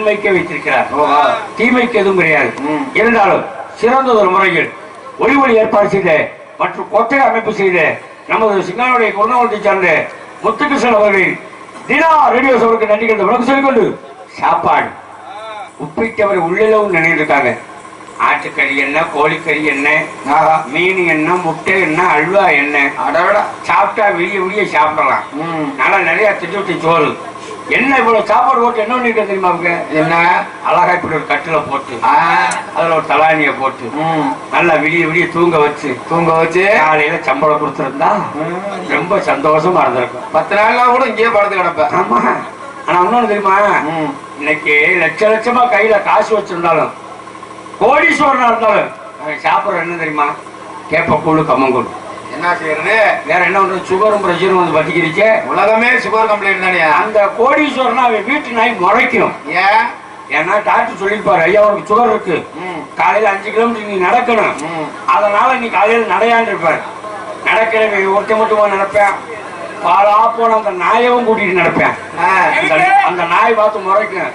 நன்மைக்க வைத்திருக்கிறார். தீமைக்கு எதுவும் கிடையாது. இருந்தாலும் சிறந்த ஒரு முறையில் ஒளி ஒளி ஏற்பாடு செய்த மற்றும் கொட்டகை அமைப்பு செய்த நமது சிங்கானுடைய குருநாவத்தை சார்ந்த முத்துகிருஷ்ணன் அவர்கள் தினா ரேடியோ சோருக்கு நன்றி கண்டு வணக்கம் சொல்லிக்கொண்டு சாப்பாடு உப்பிட்டவர் உள்ளளவும் நினைந்திருக்காங்க ஆட்டுக்கறி என்ன கோழிக்கறி என்ன. மீன் என்ன முட்டை என்ன அல்வா என்ன அடடா. சாப்பிட்டா விடிய விடிய சாப்பிடலாம். நல்லா நிறைய திட்டு சோறு என்ன இவ்வளவு சாப்பாடு போட்டு என்ன பண்ணிருக்க தெரியுமா அவங்க என்ன? அழகா இப்படி ஒரு கட்டில போட்டு. அதுல ஒரு தலானிய போட்டு. நல்லா விடிய விடிய தூங்க வச்சு தூங்க வச்சு? காலையில சம்பளம் கொடுத்திருந்தா. ரொம்ப சந்தோஷமா இருந்திருக்கும். பத்து நாள்னா கூட இங்கேயே படுத்து கிடப்ப ஆமா. ஆனா இன்னொன்னு தெரியுமா. இன்னைக்கு லட்ச லட்சமா கையில காசு வச்சிருந்தாலும் கோடீஸ்வரனா இருந்தாலும் சாப்பிடுற என்ன தெரியுமா? கேப்பக்கூழு கம்மங்கூழ். என்ன செய்யறது? வேற என்ன பண்றது? சுகரும் பிரஷரும் வந்து பத்திக்கிருச்சு உலகமே சுகர் கம்ப்ளைண்ட் தானே. அந்த கோடீஸ்வரனா அவன் வீட்டு நாய் முறைக்கும் ஏன்? ஏன்னா டாக்டர் சொல்லியிருப்பாரு ஐயா உனக்கு சுகர் இருக்கு. காலையில அஞ்சு கிலோமீட்டர் நீ நடக்கணும். அதனால நீ காலையில நடையாண்டு இருப்பார். நடக்கிறவன் ஒருத்த மட்டுமா நடப்பேன்? பாலா போன அந்த நாயவும் கூட்டிட்டு நடப்பேன். அந்த நாய் பார்த்து முறைக்கும்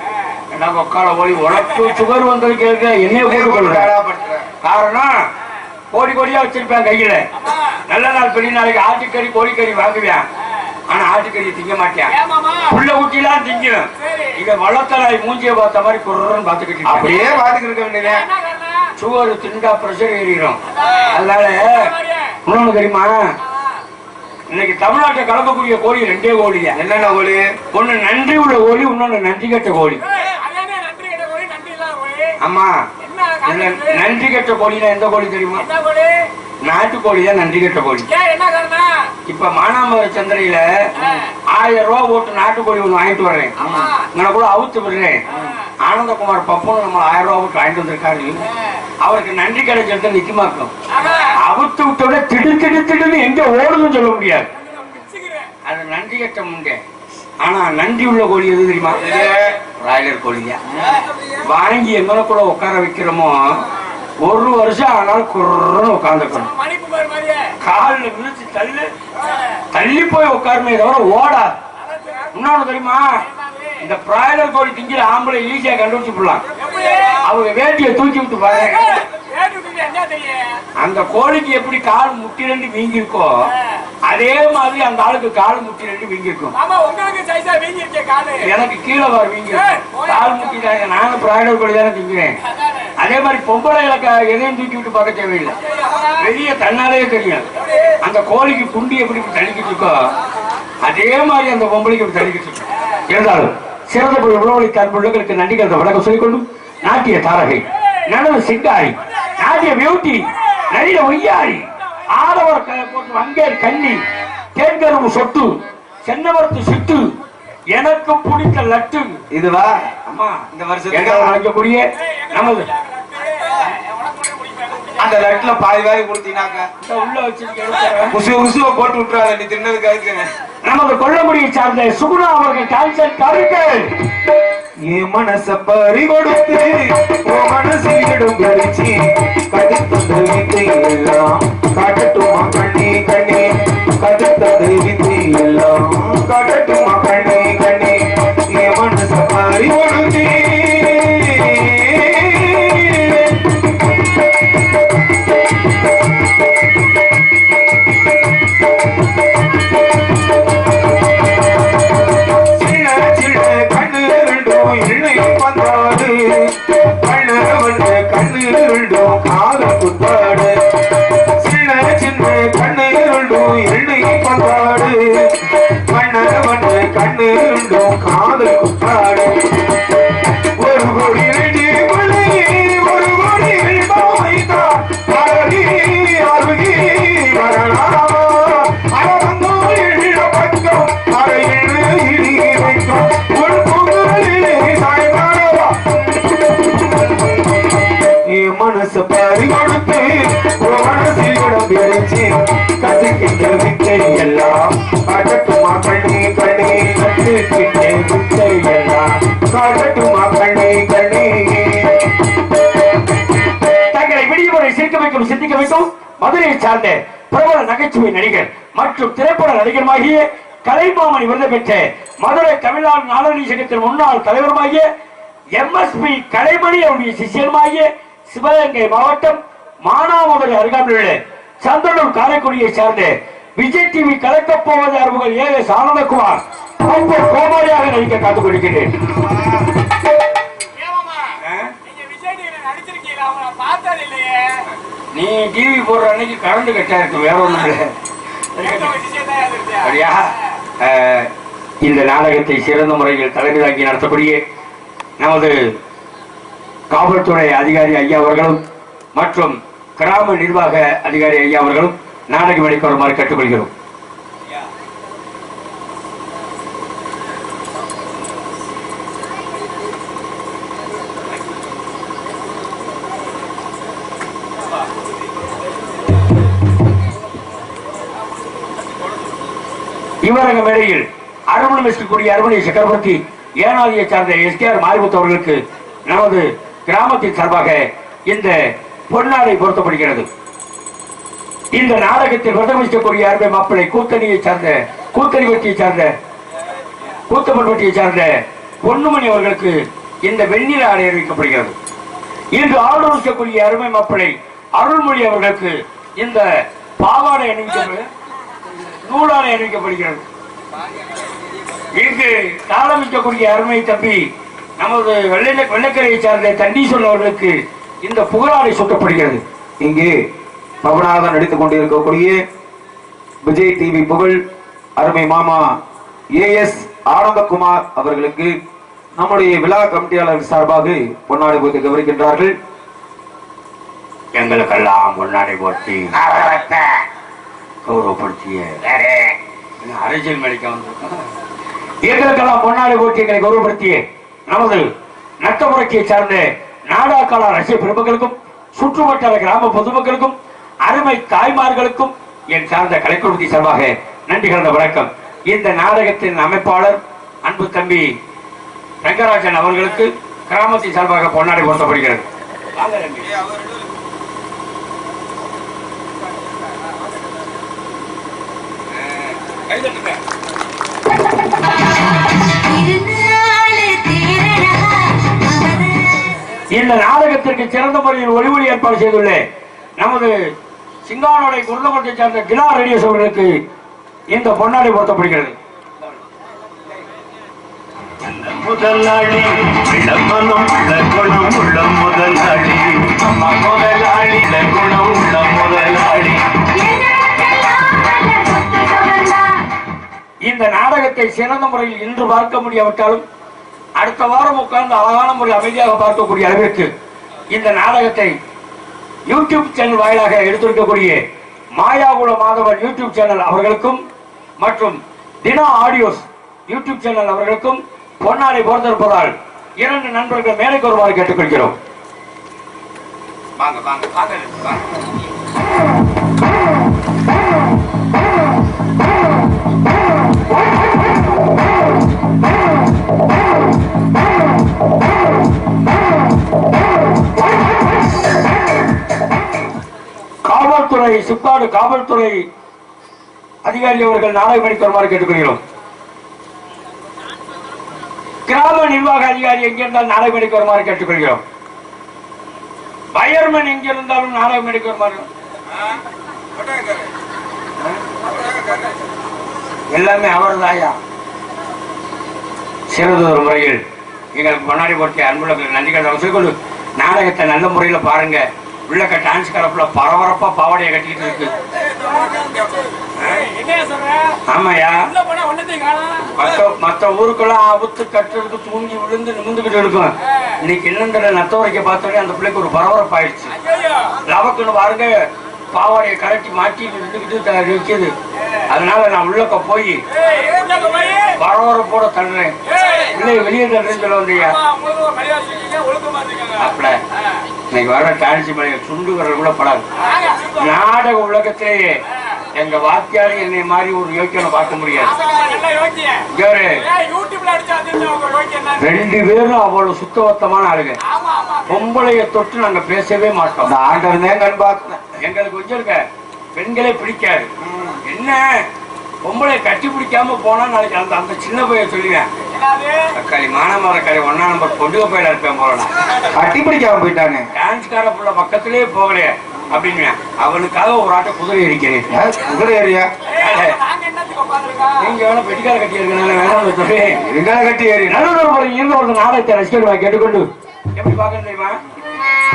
ஏண்டா உட்கார ஓடி உனக்கு சுகர் வந்ததுக்கு இருக்க என்னைய படுத்துற. காரணம் கோடி கோடியா வச்சிருப்பேன் கையில. நல்ல நாள் பெரிய நாளைக்கு ஆட்டுக்கறி கோழிக்கறி வாங்குவேன். ஆனா ஆட்டுக்கறி திங்க மாட்டேன். புள்ள ஊட்டிலாம் திங்கும். இங்க வளர்த்தலாய் மூஞ்சிய பார்த்த மாதிரி குர்றன்னு பாத்துக்கிட்டு அப்படியே பாத்துக்கிட்டு இருக்க வேண்டியது சுகர் திண்டா பிரஷர் ஏறிடும். அதனால இன்னொன்னு தெரியுமா? இன்னைக்கு தமிழ்நாட்டை கலக்கக்கூடிய கோழி ரெண்டே கோழியா என்னென்ன கோழி? ஒண்ணு நன்றி உள்ள கோழி. இன்னொன்னு நன்றி கெட்ட கோழி. ஆமா. நன்றி கெட்ட கோழினா எந்த கோழி தெரியுமா? நாட்டுக்கோழி தான் நன்றி கெட்ட கோழி? இப்ப மானாமர சந்திரையில ஆயிரம் ரூபாய் போட்டு நாட்டுக்கோழி ஒண்ணு வாங்கிட்டு வர்றேன். இங்க கூட அவுத்து விடுறேன். ஆனந்தகுமார் பப்பனும் நம்ம ஆயிரம் ரூபாய் போட்டு வாங்கிட்டு வந்திருக்காரு. அவருக்கு நன்றி கிடைச்சது நிச்சயமாக்கும் அவுத்து விட்ட விட திடு திடு திடுன்னு எங்க ஓடுதுன்னு சொல்ல முடியாது. அது நன்றி கெட்ட முண்டே. ஆனா நன்றி உள்ள கோழி எது தெரியுமா? பிராய்லர் கோழியா வாங்கி எங்களை கூட உட்கார வைக்கிறோமோ ஒரு வருஷம் ஆனாலும் குர்றன்னு உட்காந்துக்கணும் காலில் விரிச்சு தள்ளு தள்ளி போய் உட்காருமே தவிர ஓடாது இன்னொன்னு தெரியுமா? இந்த பிராய்லர் கோழி திங்கிற ஆம்பளை ஈஸியா கண்டுபிடிச்சு போடலாம் அவங்க வேட்டியை தூக்கி விட்டு பாருங்க. அந்த கோழிக்கு எப்படி கால் முட்டி ரெண்டு வீங்கி இருக்கோ அதே மாதிரி அந்த ஆளுக்கு கால் முட்டி ரெண்டு வீங்கி இருக்கும் எனக்கு கீழே வர வீங்கி. கால் முட்டி நானும் பிராய்லர் கோழி தானே திங்கிறேன். அதே மாதிரி பொம்பளைகளுக்கு எதையும் தூக்கி விட்டு பார்க்க தேவையில்லை. வெளியே தன்னாலே தெரியும் அந்த கோழிக்கு குண்டி எப்படி தள்ளிக்கிட்டு இருக்கோ அதே மாதிரி அந்த பொம்பளைக்கு இப்படி தள்ளிக்கிட்டு இருக்கும். இருந்தாலும் சிறந்த ஒரு உணவளி தற்பொழுதுகளுக்கு நன்றி கருத்த வணக்கம் சொல்லிக்கொண்டு நாட்டிய தாரகை நடன சிங்காரி நாட்டிய பியூட்டி நடிக ஒய்யாரி ஆடவர் வங்கேர் கண்ணி தேன்கரும்பு சொட்டு சென்னவரத்து சிட்டு எனக்கு பிடித்த லட்டு. இதுவா? இந்த வருஷத்துக்கு எங்க அழைக்கக்கூடிய நமது. அந்த லட்டுல பாதி வாங்கி கொடுத்தீங்கன்னாக்க. உள்ள வச்சிருக்க உசு உசுவ போட்டு விட்டுறாத நீ தின்னதுக்காக நமது கொல்லமுடியை சார்ந்த சுகுணா அவர்கள் கால்சல் கருக்கள் என் மனச பறி கொடுத்து எல்லாம் காட்டட்டுமா கண்ணே கண்ணே கத்துக்கிட்ட வித்தை எல்லாம் காட்டட்டுமா கண்ணே கண்ணே. தங்களை விடியவரை சிரிக்க வைக்கும் சிந்திக்க வைக்கும் மதுரையை சார்ந்த பிரபல நகைச்சுவை நடிகர் மற்றும் திரைப்பட நடிகருமாகிய கலைமாமணி விருது பெற்ற மதுரை தமிழ்நாடு நாடக சங்கத்தின் முன்னாள் தலைவருமாகிய எம்எஸ்பி கலைமணி அவருடைய சிஷியருமாகிய சிவகங்கை மாவட்டம் மானாமதுரை அருகாமையில் உள்ள சந்தனூர் காரைக்குடியை சார்ந்த விஜய் டிவி கலக்கப் போவது அறிமுகம் ஏ எஸ் ஆனந்தகுமார் ரொம்ப கோமாளியாக நடிக்க காத்துக் இல்லையே. நீ டிவி போடுற அன்னைக்கு கரண்ட் கட்டா இருக்கு வேற அப்படியா? அஹ், இந்த நாடகத்தை சிறந்த முறையில் தலைமை தாங்கி நடத்தக்கூடிய நமது காவல்துறை அதிகாரி ஐயா அவர்களும் மற்றும் கிராம நிர்வாக அதிகாரி ஐயா அவர்களும் நாடகம் எடுக்க வருமாறு கேட்டுக்கொள்கிறோம். இவரங்க மேடையில் அரவணம் இருக்கக்கூடிய அரவணை சக்கரவர்த்தி ஏனாதியை சார்ந்த எஸ்கேஆர் மாரிமுத்து அவர்களுக்கு நமது கிராமத்தின் சார்பாக இந்த பொன்னாடை பொருத்தப்படுகிறது. இந்த நாடகத்தில் பிரதமிக்கக்கூடிய அருமை மாப்பிள்ளை கூத்தணியை சார்ந்த கூத்தணி வட்டியை சார்ந்த கூத்தமன் வட்டியை சார்ந்த பொன்னுமணி அவர்களுக்கு இந்த வெண்ணில ஆடை அறிவிக்கப்படுகிறது. இன்று ஆலோசிக்கக்கூடிய அருமை மாப்பிள்ளை அருள்மொழி அவர்களுக்கு இந்த பாவாடை அணிவிக்கப்படுகிறது நூலாடை அணிவிக்கப்படுகிறது. இங்கு தாளமிக்கக்கூடிய அருமை தம்பி நமது வெள்ளை வெள்ளக்கரையை சார்ந்த தண்டீஸ்வரன் அவர்களுக்கு இந்த புகழாடை சுட்டப்படுகிறது. இங்கே பவனாக நடித்துக் கொண்டிருக்கக்கூடிய விஜய் டிவி புகழ் அருமை மாமா ஏஎஸ் ஆனந்தகுமார் அவர்களுக்கு நம்முடைய விழா கமிட்டியாளர் சார்பாக பொன்னாடை போட்டு கவனிக்கின்றார்கள் எங்களுக்கெல்லாம் முன்னாடி போட்டி கௌரவப்படுத்திய அரசியல் மேடைக்கு வந்திருக்கோம் எங்களுக்கெல்லாம் முன்னாடி போட்டி எங்களை கௌரவப்படுத்திய நமது நட்டமுறையை சார்ந்த நாடாக்கால ரசிக பெருமக்களுக்கும் சுற்றுவட்டார கிராம பொதுமக்களுக்கும் அருமை தாய்மார்களுக்கும் என் சார்ந்த கலைக்குழுமத்தி சார்பாக நன்றி கலந்த வணக்கம். இந்த நாடகத்தின் அமைப்பாளர் அன்பு தம்பி ரங்கராஜன் அவர்களுக்கு கிராமத்தின் சார்பாக பொன்னாடை போர்த்தப்படுகிறது இந்த நாடகத்திற்கு சிறந்த முறையில் ஒளி ஒளி ஏற்பாடு செய்துள்ள நமது சிங்கானோடை குருந்தகுலத்தை சார்ந்த கிலா ரேடியோஸ் அவர்களுக்கு இந்த பொன்னாடை பொருத்தப்படுகிறது முதலாளி இளமனம் உள்ள குணம் உள்ள முதலாளி அம்மா முதலாளி இள குணம் உள்ள முதலாளி எனக்கெல்லாம் நல்ல புத்தகம்தான். இந்த நாடகத்தை சிறந்த முறையில் இன்று பார்க்க முடியாவிட்டாலும் அடுத்த வாரம் உட்கார்ந்து அழகான முறையில் அமைதியாக பார்க்கக்கூடிய அளவிற்கு இந்த நாடகத்தை யூடியூப் சேனல் வாயிலாக எடுத்திருக்கக்கூடிய மாயாகுல மாதவன் யூடியூப் சேனல் அவர்களுக்கும் மற்றும் தினா ஆடியோஸ் யூடியூப் சேனல் அவர்களுக்கும் பொன்னாடை போர்த்திருப்பதால் இரண்டு நண்பர்கள் மேலே வருமாறு கேட்டுக்கொள்கிறோம். வாங்க வாங்க வாங்க வாங்க சிப்பாடு காவல்துறை அதிகாரி அவர்கள் நாளை எடுக்க வருமாறு கேட்டுக்கொள்கிறோம். கிராம நிர்வாக அதிகாரி எங்கிருந்தால் நாளை எடுக்க வருமாறு கேட்டுக்கொள்கிறோம். பயர்மன் எங்கிருந்தாலும் நாளை எடுக்க வருமாறு. எல்லாமே அவர் தாயா. சிறந்ததொரு முறையில். எங்களுக்கு முன்னாடி போட்டிய அன்புள்ள நன்றி சொல்லிக்கொண்டு நாடகத்தை நல்ல முறையில் பாருங்க. உள்ளக்க டான்ஸ் கலப்புல பரபரப்பா பாவாடையை கட்டிக்கிட்டு இருக்கு. ஆமாயா மத்த மத்த ஊருக்கெல்லாம் ஆபத்து கட்டுறதுக்கு தூங்கி விழுந்து நிமிந்துகிட்டு இருக்கும். இன்னைக்கு என்னன்ற நத்தவரைக்க பார்த்தோன்னே அந்த பிள்ளைக்கு ஒரு பரபரப்பு ஆயிடுச்சு லவக்குன்னு பாருங்க பாவாடையை கரட்டி மாட்டி நின்றுக்கிட்டு த- நிக்குது. அதனால நான் உள்ளக்க போய் பரபரப்போட தள்ளுறேன். பிள்ளைய வெளியே தள்ளுறேன்னு சொல்ல வந்தியா? அம்மா, இன்னைக்கு வர டான்ஸ் மலையை சுண்டு வரல் கூட படாது. நாடக உலகத்திலேயே எங்க வாத்தியாரி என்னை மாதிரி ஒரு யோக்கியனை பார்க்க முடியாது. ரெண்டு பேரும் அவ்வளவு சுத்தவத்தமான ஆளுங்க. பொம்பளைய தொட்டு நாங்க பேசவே மாட்டோம். ஆண்டவர் எங்களுக்கு கொஞ்சம் இருக்க பெண்களே பிடிக்காது. என்ன? பொம்பளை கட்டி பிடிக்காம போனா நாளைக்கு அந்த அந்த சின்ன பையன் சொல்லுவேன். தக்காளி. மானமர கடை ஒன்னா நம்பர் பொண்டுக பையில இருப்பேன் போறேன் கட்டி பிடிக்காம போயிட்டாங்க டான்ஸ்கார புள்ள பக்கத்திலேயே போகலையே அப்படின்னு அவனுக்காக ஒரு ஆட்டை குதிரை இருக்கிறேன் குதிரை ஏய், நாங்க வேணா பெட்டிக்கார கட்டி இருக்கனால வேணாம் எங்களை கட்டி ஏறி நல்லூர் ஒரு இருந்து ஒரு நாடகத்தை ரசிகர்களா கேட்டுக்கொண்டு. எப்படி பார்க்கணும் தெரியுமா?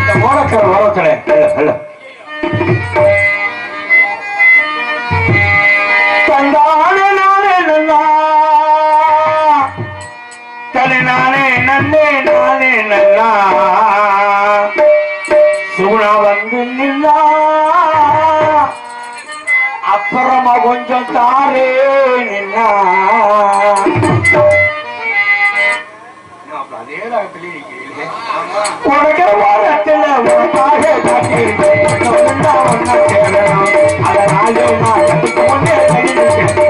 இந்த ஓடக்கார ஓரத்துல நன்னே நானே நல்லா. சுகுணா வந்து நின்னா அப்புறமா கொஞ்சம் தாரே நின்னா உனக்கு வாரத்துல உனக்காக அதனால நான் கத்துக்கு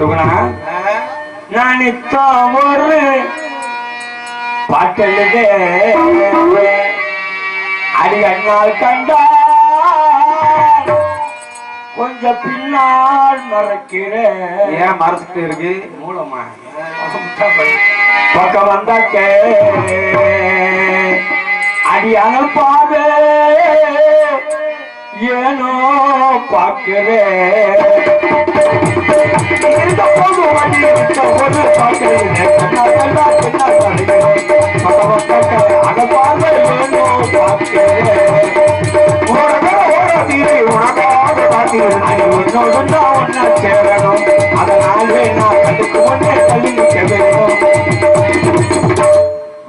சரி சுகுணா நான் இப்போ ஒரு பாட்டெழுதே. அடி அண்ணால் கண்டா கொஞ்சம் பின்னால் மறக்கிறேன். ஏன் மறைச்சிட்டு இருக்கு? மூலமா. பக்கம் வந்தாச்சே அடி அனுப்பாதே. ஏனோ பார்க்கிறேன். இருந்த போது வண்டி இருந்த போது பார்க்கிறேன் கண்ணா பார்க்கிறேன் உனக்காக உன்னோடு சேரணும். அதனாலே நான் முன்னே தள்ளி நிற்க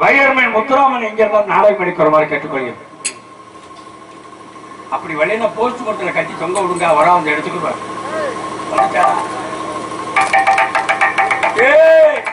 வைரமன் முத்துராமன் எங்கிருந்தால் நாளை நாடகம் மாதிரி கேட்டுக்கொள்கிறேன் அப்படி வெளியில போஸ்ட் போர்ட்ல கட்டி தொங்க விடுங்க வரா அந்த இடத்துக்கு Yeah.